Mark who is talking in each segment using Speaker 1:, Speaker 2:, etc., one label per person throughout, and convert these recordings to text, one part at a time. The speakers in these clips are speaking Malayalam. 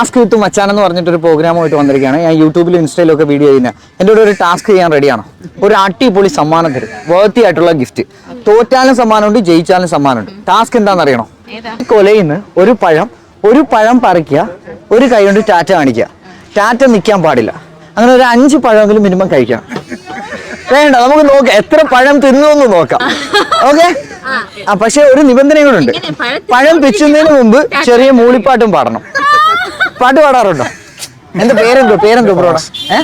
Speaker 1: ടാസ്ക് വിത്ത് മച്ചാൻ എന്ന് പറഞ്ഞിട്ട് ഒരു പ്രോഗ്രാമായിട്ട് വന്നിരിക്കുകയാണ്. ഞാൻ യൂട്യൂബിലും ഇൻസ്റ്റയിലും ഒക്കെ വീഡിയോ ചെയ്യുന്നത് എന്റെ കൂടെ ഒരു ടാസ്ക് ചെയ്യാൻ റെഡിയാണോ ഒരു അടിപൊളി സമ്മാനം തരും. വേർത്തി ആയിട്ടുള്ള ഗിഫ്റ്റ് തോറ്റാലും സമ്മാനമുണ്ട് ജയിച്ചാലും സമ്മാനമുണ്ട്. ടാസ്ക് എന്താണെന്ന് അറിയണോ കൊലയിൽ നിന്ന് ഒരു പഴം ഒരു പഴം പറിക്കുക ഒരു കൈ കൊണ്ട് ടാറ്റ കാണിക്കുക. ടാറ്റ നിൽക്കാൻ പാടില്ല. അങ്ങനെ ഒരു അഞ്ച് പഴമെങ്കിലും മിനിമം കഴിക്കണം. വേണ്ട നമുക്ക് നോക്കാം. എത്ര പഴം തിന്നു എന്ന് നോക്കാം ഓക്കെ പക്ഷെ ഒരു
Speaker 2: പഴത്തിൽ
Speaker 1: പഴം പിച്ചുന്നതിന് മുമ്പ് ചെറിയ മൂളിപ്പാട്ടും പാടണം. പാട്ട് പാടാറുണ്ടോ? എന്റെ പേരെന്തോ പേരെന്തോ ബ്രോഡ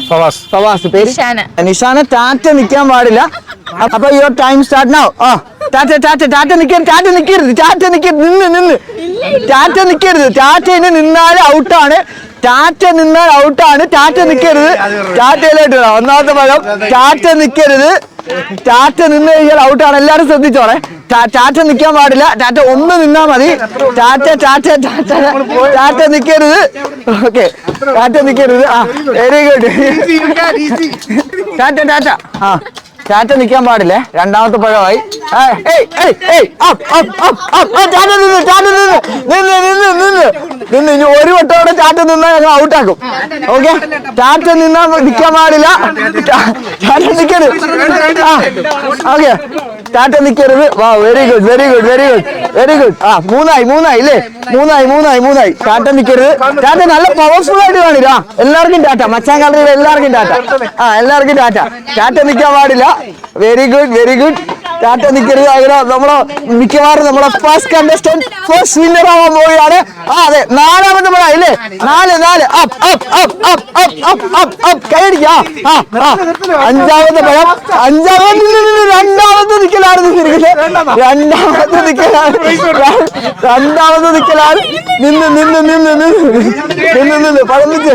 Speaker 1: ഫവാസ്. ഫവാസ് പേര്?
Speaker 2: നിഷാന.
Speaker 1: നിഷാന ടാറ്റ നിൽക്കാൻ പാടില്ല. അപ്പൊ യുവർ ടൈം സ്റ്റാർട്ട് നൗ ആ ടാറ്റ ടാറ്റ ടാറ്റ നിൽക്കരുത് ടാറ്റ നിക്കരുത് ടാറ്റ നിൽക്കരുത് നിന്ന് നിന്ന്. ടാറ്റ നിൽക്കരുത് ടാറ്റ ഇനി നിന്നാൽ ഔട്ടാണ് ടാറ്റ നിന്നാൽ ഔട്ടാണ് ടാറ്റ നിൽക്കരുത് ടാറ്റയിലോട്ട്. ഒന്നാമത്തെ പഴം ടാറ്റ നിക്കരുത്. ടാറ്റ നിന്ന് കഴിഞ്ഞാൽ ഔട്ടാണ് എല്ലാരും ശ്രദ്ധിച്ചോളെ. ടാറ്റ നിക്കാൻ പാടില്ല. ടാറ്റ ഒന്ന് നിന്നാ മതി. Ta-ta ta-ta ta-ta. ടാറ്റ നിക്കരുത്. ഓക്കെ. ടാറ്റ നിക്കരുത്. ആ വെരി ഗുഡ് ടാറ്റ ടാറ്റ. ആ ടാറ്റ നിക്കാൻ പാടില്ലേ? രണ്ടാമത്തെ പഴമായി. ടാറ്റ നിന്ന് ടാറ്റ നിന്ന്. നിന്ന് നിന്ന് നിന്ന്. നിന്ന് ഇനി ഒരു വട്ടോടെ ടാറ്റ നിന്നാൽ ഞങ്ങൾ ഔട്ടാക്കും ഓക്കെ ടാറ്റ നിന്നാൽ നിൽക്കാൻ പാടില്ല. ടാറ്റ നിൽക്കരുത് ആ ഓക്കെ ടാറ്റ നിൽക്കരുത് വാ very good very good very good very good ആ മൂന്നായി മൂന്നായി ഇല്ലേ? മൂന്നായി മൂന്നായി മൂന്നായി. ടാറ്റ നിൽക്കരുത് ടാറ്റ നല്ല പവർഫുൾ ആയിട്ട് കാണില്ല. എല്ലാവർക്കും ടാറ്റ മച്ചാൻ കളറിയിൽ എല്ലാവർക്കും ടാറ്റ ആ എല്ലാവർക്കും ടാറ്റ ടാറ്റ നിൽക്കാൻ പാടില്ല. Very good very good tata നിൽക്കരുത് അങ്ങനെ നമ്മളെ മിക്കവാറും നമ്മളെ ഫസ്റ്റ് കണ്ടസ്റ്റന്റ് ഫസ്റ്റ് വിന്നർ ആവാൻ പോവുകയാണ്. ആ അതെ നാലാമത്തെ നമ്മളെ ഇല്ലേ? നാല് നാല് up up up up up up up up കൈയടിക്ക. ആ അഞ്ചാമത്തെ പഴം. അഞ്ചാമത്തെ രണ്ടാമത് രണ്ടാമത്തെ നിക്കലാണ് നിന്നിരിക്കുന്നത് രണ്ടാമത്തെ നിൽക്കലാണ് രണ്ടാമത്തെ നിൽക്കലാണ് നിന്ന് നിന്ന് നിന്ന് നിന്ന്. നിന്ന് നിന്ന്. പഴം നിച്ച്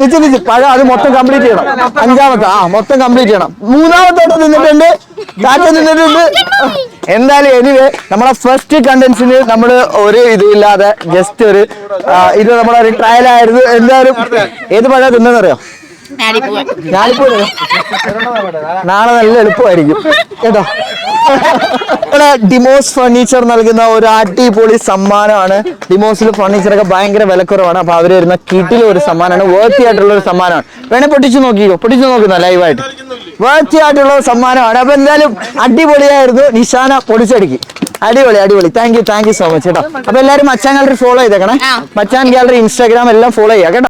Speaker 1: നിച്ച് നിച്ച് പഴം അത് മൊത്തം കംപ്ലീറ്റ് ചെയ്യണം. അഞ്ചാമത്തെ ആ മൊത്തം കംപ്ലീറ്റ് ചെയ്യണം. ടാറ്റ നിന്നിട്ടുണ്ട് എന്തായാലും എനിവേ നമ്മളെ ഫസ്റ്റ് കണ്ടൻസിന് നമ്മൾ ഒരു ഇതുമില്ലാതെ ജസ്റ്റ് ഒരു ഇത് നമ്മളെ ഒരു ട്രയൽ ആയിരുന്നു. എന്തായാലും ഏത് പഴം തിന്നെന്നറിയോ
Speaker 2: ഞാനിപ്പോ
Speaker 1: നാളെ നല്ല എളുപ്പമായിരിക്കും. കേട്ടോ? ഇവിടെ ഡിമോസ് ഫർണിച്ചർ നൽകുന്ന ഒരു അടിപൊളി സമ്മാനമാണ്. ഡിമോസിൽ ഫർണിച്ചർ ഒക്കെ ഭയങ്കര വിലക്കുറവാണ്. അപ്പൊ അവർ വരുന്ന കിട്ടിലെ ഒരു സമ്മാനമാണ്. വേർത്തി ആയിട്ടുള്ള ഒരു സമ്മാനമാണ്. വേണേ പൊട്ടിച്ചു നോക്കിയോ പൊട്ടിച്ചു നോക്കുന്ന ലൈവായിട്ട് വേർത്തി ആയിട്ടുള്ള ഒരു സമ്മാനമാണ്. അപ്പൊ എന്തായാലും അടിപൊളിയായിരുന്നു. നിശാന പൊടിച്ചടുക്കി. അടിപൊളി അടിപൊളി. Thank you thank you so much കേട്ടോ. അപ്പൊ എല്ലാരും മച്ചാൻ ഗാലറി ഫോളോ ചെയ്തേക്കണേ. മച്ചാൻ ഗാലറി ഇൻസ്റ്റാഗ്രാം എല്ലാം ഫോളോ ചെയ്യാം. കേട്ടോ.